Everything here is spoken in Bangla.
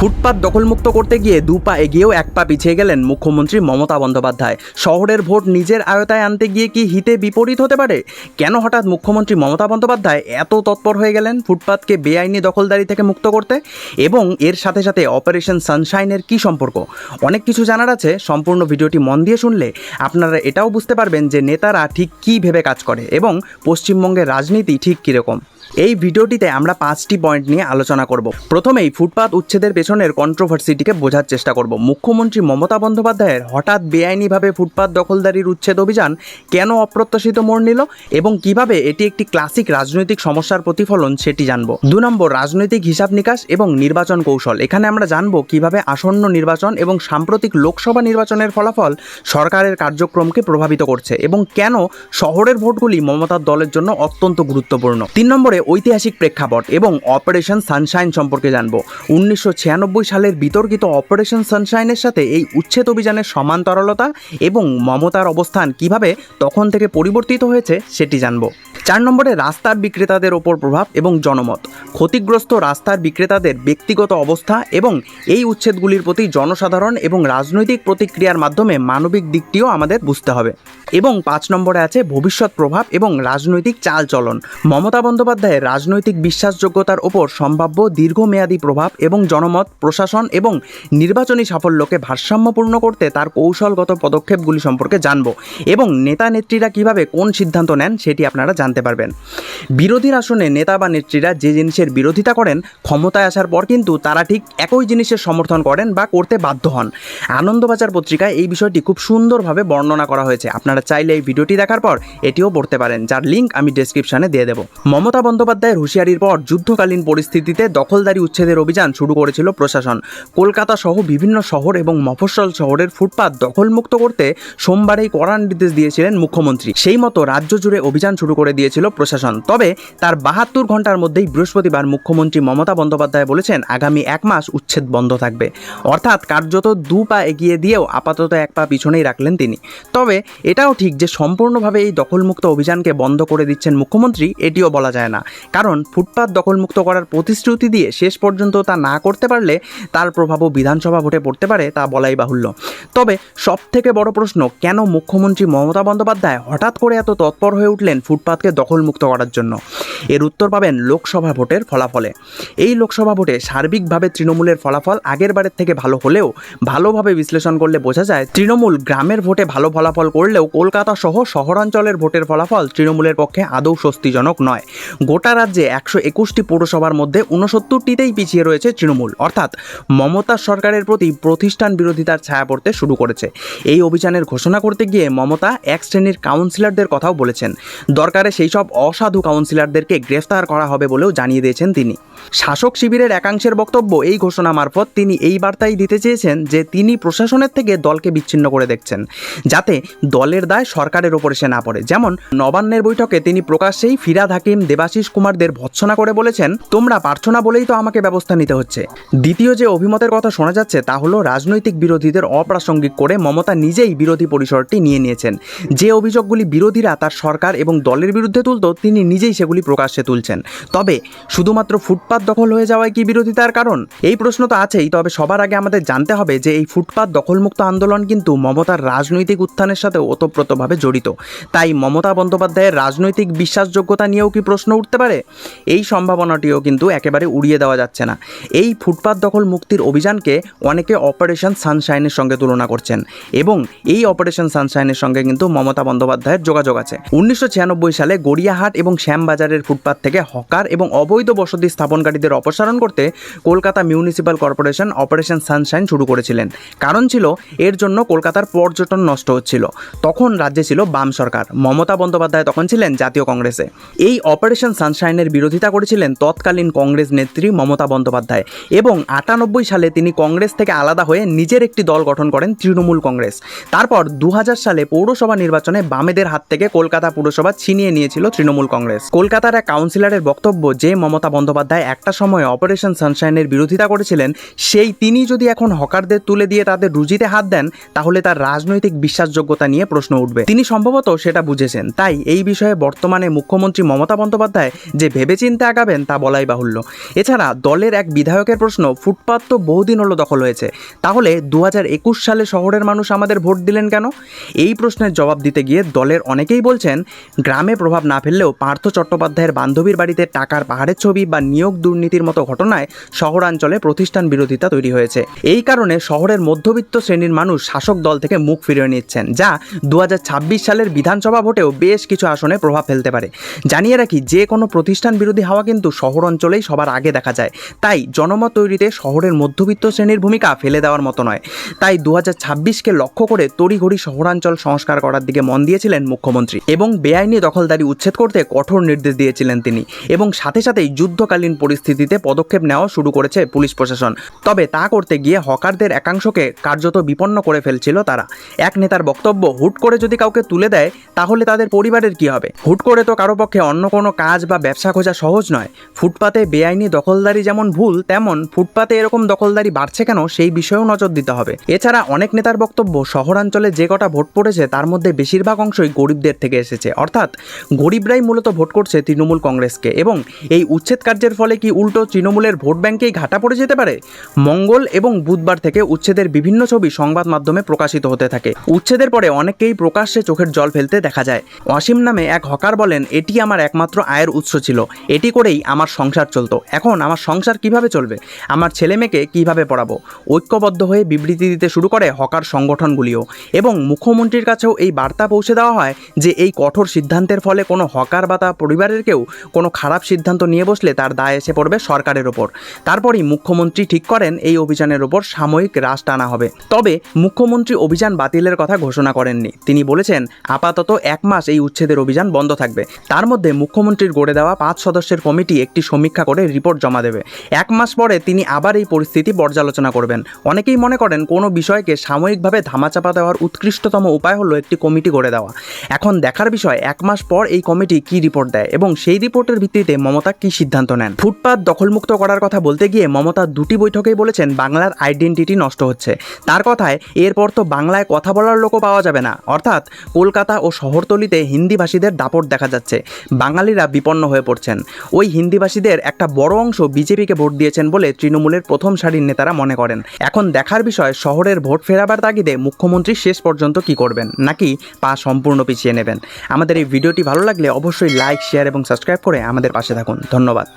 ফুটপাত দখলমুক্ত করতে গিয়ে দু পা এগিয়েও এক পা পিছিয়ে গেলেন মুখ্যমন্ত্রী মমতা বন্দ্যোপাধ্যায়। শহরের ভোট নিজের আয়তায় আনতে গিয়ে কি হিতে বিপরীত হতে পারে? কেন হঠাৎ মুখ্যমন্ত্রী মমতা বন্দ্যোপাধ্যায় এত তৎপর হয়ে গেলেন ফুটপাতকে বেআইনি দখলদারি থেকে মুক্ত করতে? এবং এর সাথে সাথে অপারেশন সানশাইনের কি সম্পর্ক? অনেক কিছু জানার আছে, সম্পূর্ণ ভিডিওটি মন দিয়ে শুনলে আপনারা এটাও বুঝতে পারবেন যে নেতারা ঠিক কী ভেবে কাজ করে এবং পশ্চিমবঙ্গের রাজনীতি ঠিক কীরকম। এই ভিডিওটিতে আমরা পাঁচটি পয়েন্ট নিয়ে আলোচনা করব। প্রথমেই ফুটপাত উচ্ছেদের পেছনের কন্ট্রোভার্সিটিকে বোঝার চেষ্টা করব। মুখ্যমন্ত্রী মমতা বন্দ্যোপাধ্যায়ের হঠাৎ বেআইনিভাবে ফুটপাত দখলদারির উচ্ছেদ অভিযান কেন অপ্রত্যাশিত মোড় নিল এবং কীভাবে এটি একটি ক্লাসিক রাজনৈতিক সমস্যার প্রতিফলন সেটি জানব। দু নম্বর, রাজনৈতিক হিসাব নিকাশ এবং নির্বাচন কৌশল। এখানে আমরা জানব কীভাবে আসন্ন নির্বাচন এবং সাম্প্রতিক লোকসভা নির্বাচনের ফলাফল সরকারের কার্যক্রমকে প্রভাবিত করছে এবং কেন শহরের ভোটগুলি মমতার দলের জন্য অত্যন্ত গুরুত্বপূর্ণ। তিন নম্বরে ঐতিহাসিক প্রেক্ষাপট এবং অপারেশন সানশাইন সম্পর্কে জানব। উনিশশো ছিয়ানব্বই সালের বিতর্কিত অপারেশন সানশাইনের সাথে এই উচ্ছেদ অভিযানের সমান্তরালতা এবং মমতার অবস্থান কীভাবে তখন থেকে পরিবর্তিত হয়েছে সেটি জানব। চার নম্বরে রাস্তার বিক্রেতাদের ওপর প্রভাব এবং জনমত। ক্ষতিগ্রস্ত রাস্তার বিক্রেতাদের ব্যক্তিগত অবস্থা এবং এই উচ্ছেদগুলির প্রতি জনসাধারণ এবং রাজনৈতিক প্রতিক্রিয়ার মাধ্যমে মানবিক দিকটিও আমাদের বুঝতে হবে। এবং পাঁচ নম্বরে আছে ভবিষ্যৎ প্রভাব এবং রাজনৈতিক চালচলন। মমতা বন্দ্যোপাধ্যায়ের রাজনৈতিক বিশ্বাসযোগ্যতার ওপর সম্ভাব্য দীর্ঘমেয়াদী প্রভাব এবং জনমত, প্রশাসন এবং নির্বাচনী সাফল্যকে ভারসাম্যপূর্ণ করতে তার কৌশলগত পদক্ষেপগুলি সম্পর্কে জানব এবং নেতা নেত্রীরা কীভাবে কোন সিদ্ধান্ত নেন সেটি আপনারা জানতে পারবেন। বিরোধীর আসনে নেতা বা নেত্রীরা যে জিনিসের বিরোধিতা করেন, ক্ষমতায় আসার পর কিন্তু তারা ঠিক একই জিনিসের সমর্থন করেন বা করতে বাধ্য হন। আনন্দবাজার পত্রিকায় এই বিষয়টি খুব সুন্দরভাবে বর্ণনা করা হয়েছে। আপনারা চাইলে এই ভিডিওটি দেখার পর এটিও পড়তে পারেন, যার লিঙ্ক আমি ডেসক্রিপশনে দিয়ে দেবো। মমতা বন্দ্যোপাধ্যায়ের হুঁশিয়ারির পর যুদ্ধকালীন পরিস্থিতিতে দখলদারি উচ্ছেদের অভিযান শুরু করেছিল প্রশাসন। কলকাতা সহ বিভিন্ন শহর এবং মফস্বল শহরের ফুটপাত দখলমুক্ত করতে সোমবারেই কড়া নির্দেশ দিয়েছিলেন মুখ্যমন্ত্রী। সেই মতো রাজ্য জুড়ে অভিযান শুরু করে দিয়েছিল প্রশাসন। তবে তার বাহাত্তর ঘণ্টার মধ্যেই বৃহস্পতিবার মুখ্যমন্ত্রী মমতা বন্দ্যোপাধ্যায় বলেছেন, আগামী এক মাস উচ্ছেদ বন্ধ থাকবে। অর্থাৎ কার্যত দু পা এগিয়ে দিয়েও আপাতত এক পা পিছনেই রাখলেন তিনি। তবে এটাও ঠিক যে সম্পূর্ণভাবে এই দখলমুক্ত অভিযানকে বন্ধ করে দিচ্ছেন মুখ্যমন্ত্রী, এটিও বলা যায় না। কারণ ফুটপাত দখলমুক্ত করার প্রতিশ্রুতি দিয়ে শেষ পর্যন্ত তা না করতে পারলে তার প্রভাবও বিধানসভা ভোটে পড়তে পারে তা বলাই বাহুল্য। তবে সব থেকে বড় প্রশ্ন, কেন মুখ্যমন্ত্রী মমতা বন্দ্যোপাধ্যায় হঠাৎ করে এত তৎপর হয়ে উঠলেন ফুটপাতকে দখলমুক্ত করার জন্য? এর উত্তর পাবেন লোকসভা ভোটের ফলাফলে। এই লোকসভা ভোটে সার্বিকভাবে তৃণমূলের ফলাফল আগের বারের থেকে ভালো হলেও ভালোভাবে বিশ্লেষণ করলে বোঝা যায়, তৃণমূল গ্রামের ভোটে ভালো ফলাফল করলেও কলকাতা সহ শহরাঞ্চলের ভোটের ফলাফল তৃণমূলের পক্ষে আদৌ স্বস্তিজনক নয়। গোটা রাজ্যে একশো একুশটি পৌরসভার মধ্যে উনসত্তরটিতেই পিছিয়ে রয়েছে তৃণমূল। অর্থাৎ মমতা সরকারের প্রতি প্রতিষ্ঠান বিরোধিতার ছায়া পড়তে শুরু করেছে। এই অভিযানের ঘোষণা করতে গিয়ে মমতা এক শ্রেণির কাউন্সিলরদের কথাও বলেছেন। দরকারে সেই সব অসাধু কাউন্সিলরদেরকে গ্রেফতার করা হবে বলেও জানিয়ে দিয়েছেন তিনি। শাসক শিবিরের একাংশের বক্তব্য এই ঘোষণা মারফত তিনি এই বার্তাই দিতে চেয়েছেন যে তিনি প্রশাসনের থেকে দলকে বিচ্ছিন্ন করে দেখছেন, যাতে দলের দায় সরকারের ওপর এসে না পড়ে। যেমন নবান্নের বৈঠকে তিনি প্রকাশ্যেই ফিরাদ হাকিম, দেবাশিস কুমারদের ভৎসনা করে বলেছেন, তোমরা পারছ না বলেই তো আমাকে ব্যবস্থা নিতে হচ্ছে। দ্বিতীয় যে অভিমতের কথা শোনা যাচ্ছে, তা হলো রাজনৈতিক বিরোধীদের অপ্রাসঙ্গিক করে মমতা নিজেই বিরোধী পরিসরটি নিয়ে নিয়েছেন। যে অভিযোগগুলি বিরোধীরা তার সরকার এবং দলের বিরুদ্ধে তুলত, তিনি নিজেই সেগুলি প্রকাশ্যে তুলছেন। তবে, শুধুমাত্র ফুটপাত দখল হয়ে যাওয়ায় কি বিরোধিতার কারণ? এই প্রশ্ন তো আছেই, তবে সবার আগে আমাদের জানতে হবে যে এই ফুটপাত দখলমুক্ত আন্দোলন কিন্তু মমতার রাজনৈতিক উত্থানের সাথে ওতপ্রোতভাবে জড়িত। তাই মমতা বন্দ্যোপাধ্যায়ের রাজনৈতিক বিশ্বাসযোগ্যতা নিয়েও কি প্রশ্ন উঠতে পারে? এই সম্ভাবনাটিও কিন্তু একেবারে উড়িয়ে দেওয়া যাচ্ছে না। এই ফুটপাত দখল মুক্তির অভিযানকে অনেকে অপারেশন সানশাইনের সঙ্গে তুলনা করছেন এবং এই অপারেশন সানশাইনের সঙ্গে কিন্তু মমতা বন্দ্যোপাধ্যায়ের যোগাযোগ আছে। উনিশশো সালে গড়িয়াহাট এবং শ্যামবাজারের ফুটপাত থেকে হকার এবং অবৈধ বসতি স্থাপনকারীদের অপসারণ করতে Kolkata municipal corporation operation sunshine শুরু করেছিলেন। কারণ ছিল, এর জন্য কলকাতার পর্যটন নষ্ট হচ্ছিল। তখন রাজ্যে ছিল বাম সরকার। মমতা বন্দ্যোপাধ্যায় তখন ছিলেন জাতীয় কংগ্রেসে। এই অপারেশন সানশাইনের বিরোধিতা করেছিলেন তৎকালীন কংগ্রেস নেত্রী মমতা বন্দ্যোপাধ্যায় এবং আটানব্বই সালে তিনি কংগ্রেস থেকে আলাদা হয়ে নিজের একটি দল গঠন করেন তৃণমূল কংগ্রেস। তারপর দু হাজার সালে পৌরসভা নির্বাচনে বামেদের হাত থেকে কলকাতা পুরসভা ছিনিয়ে নিয়েছিল তৃণমূল কংগ্রেস। কলকাতার এক কাউন্সিলরের বক্তব্য যে মমতা বন্দ্যোপাধ্যায় একটা সময় অপারেশন সানশাইনের বিরোধিতা করেছিলেন, সেই তিনি যদি এখন হকারদের তুলে দিয়ে তাদের রুজিতে হাত দেন, তাহলে তার রাজনৈতিক বিশ্বাসযোগ্যতা নিয়ে প্রশ্ন উঠবে। তিনি সম্ভবত সেটা বুঝেছেন। তাই এই বিষয়ে বর্তমানে মুখ্যমন্ত্রী মমতা বন্দ্যোপাধ্যায় বন্দ্যোপাধ্যায় যে ভেবেচিন্তে আগাবেন তা বলাই বাহুল্য। এছাড়া দলের এক বিধায়কের প্রশ্ন, ফুটপাত তো বহুদিন হলো দখল হয়েছে। তাহলে দু হাজার একুশ সালে শহরের মানুষ আমাদের ভোট দিলেন কেন? এই প্রশ্নের জবাব দিতে গিয়ে দলের অনেকেই বলছেন, গ্রামে প্রভাব না ফেললেও পার্থ চট্টোপাধ্যায়ের বান্ধবীর বাড়িতে টাকার পাহাড়ের ছবি বা নিয়োগ দুর্নীতির মতো ঘটনায় শহরাঞ্চলে প্রতিষ্ঠান বিরোধিতা তৈরি হয়েছে। এই কারণে শহরের মধ্যবিত্ত শ্রেণির মানুষ শাসক দল থেকে মুখ ফিরিয়ে নিচ্ছেন, যা দু হাজার ছাব্বিশ সালের বিধানসভা ভোটেও বেশ কিছু আসনে প্রভাব ফেলতে পারে। জানিয়ে রাখি, যে কোনো প্রতিষ্ঠান বিরোধী হাওয়া কিন্তু শহর অঞ্চলেই সবার আগে দেখা যায়। তাই জনমত তৈরিতে শহরের মধ্যবিত্ত শ্রেণির ভূমিকা ফেলে দেওয়ার মতো নয়। তাই দু ছাব্বিশকে লক্ষ্য করে তড়িঘড়ি শহরাঞ্চল সংস্কার করার দিকে মন দিয়েছিলেন মুখ্যমন্ত্রী এবং বেআইনি দখলদারি উচ্ছেদ করতে কঠোর নির্দেশ দিয়েছিলেন তিনি এবং সাথে সাথেই যুদ্ধকালীন পরিস্থিতিতে পদক্ষেপ নেওয়া শুরু করেছে পুলিশ প্রশাসন। তবে তা করতে গিয়ে হকারদের একাংশকে কার্যত বিপন্ন করে ফেলছিল তারা। এক নেতার বক্তব্য, হুট করে যদি কাউকে তুলে দেয়, তাহলে তাদের পরিবারের কি হবে? হুট করে তো কারও পক্ষে অন্য কোনো কাজ বা ব্যবসা খোঁজা সহজ নয়। ফুটপাতে বেআইনি দখলদারি যেমন ভুল, তেমন ফুটপাতে এরকম দখলদারি বাড়ছে কেন সেই বিষয়েও নজর দিতে হবে। এছাড়া অনেক নেতার বক্তব্য, শহরাঞ্চলে যে কটা ভোট পড়েছে তার মধ্যে বেশিরভাগ অংশই গরিবদের থেকে এসেছে। অর্থাৎ গরিবরাই মূলত ভোট করছে তৃণমূল কংগ্রেসকে এবং এই উচ্ছেদ কার্যের ফলে কি উল্টো তৃণমূলের ভোট ব্যাংকেই ঘাটা পড়ে যেতে পারে? মঙ্গল এবং বুধবার থেকে উচ্ছেদের বিভিন্ন ছবি সংবাদ মাধ্যমে প্রকাশিত হতে থাকে। উচ্ছেদের পরে অনেকেই প্রকাশ্যে চোখের জল ফেলতে দেখা যায়। অসীম নামে এক হকার বলেন, এটি আমার একমাত্র আয়ের উৎস ছিল। এটি করেই আমার সংসার চলতো। এখন আমার সংসার কীভাবে চলবে? আমার ছেলে মেয়েকে কীভাবে পড়াবো? ঐক্যবদ্ধ হয়ে বিবৃতি দিতে শুরু করে হকার সংগঠনগুলিও। এবং মুখ্যমন্ত্রীর কাছেও এই বার্তা পৌঁছে দেওয়া হয় যে, এই কঠোর সিদ্ধান্তের ফলে কোনো হকার বা তার পরিবারের কেউ কোনো খারাপ সিদ্ধান্ত নিয়ে বসলে তার দায় এসে পড়বে সরকারের ওপর। তারপরই মুখ্যমন্ত্রী ঠিক করেন, এই অভিযানের ওপর সাময়িক হ্রাস টানা হবে। তবে মুখ্যমন্ত্রী অভিযান বাতিলের কথা ঘোষণা করেননি। তিনি বলেছেন, আপাতত এক মাস এই উচ্ছেদের অভিযান বন্ধ থাকবে। তার মধ্যে মুখ্যমন্ত্রীর গড়ে দেওয়া পাঁচ সদস্যের কমিটি একটি সমীক্ষা করে রিপোর্ট জমা দেবে। এক মাস পরে তিনি আবার এই পরিস্থিতি পর্যালোচনা করবেন। অনেকেই মনে করেন কোনো বিষয়কে সাময়িকভাবে ধামাচাপা দেওয়ার উৎকৃষ্টতম উপায় হলো একটি কমিটি গড়ে দেওয়া। এখন দেখার বিষয়, এক মাস পর এই কমিটি কি রিপোর্ট দেয় এবং সেই রিপোর্টের ভিত্তিতে মমতা কি সিদ্ধান্ত নেন? ফুটপাত দখলমুক্ত করার কথা বলতে গিয়ে মমতা দুটি বৈঠকেই বলেছেন, বাংলার আইডেন্টিটি নষ্ট হচ্ছে। তার কথায়, এরপর তো বাংলায় কথা বলার লোকও পাওয়া যাবে না। অর্থাৎ, কলকাতা ও শহরতলিতে হিন্দিভাষীদের দাপট দেখা যাচ্ছে। বাঙালিরা বিপন্ন হয়ে পড়ছেন। ওই হিন্দিভাষীদের একটা বড় অংশ বিজেপিকে ভোট দিয়েছেন বলে তৃণমূলের প্রথম সারির নেতারা মনে করেন। এখন দেখার বিষয়, শহরের ভোট ফেরাবার তাগিদে মুখ্যমন্ত্রী শেষ পর্যন্ত কি করবেন? নাকি পা সম্পূর্ণ পিছিয়ে নেবেন? আমাদের এই ভিডিওটি ভালো লাগলে অবশ্যই লাইক শেয়ার এবং সাবস্ক্রাইব করে আমাদের পাশে থাকুন। ধন্যবাদ।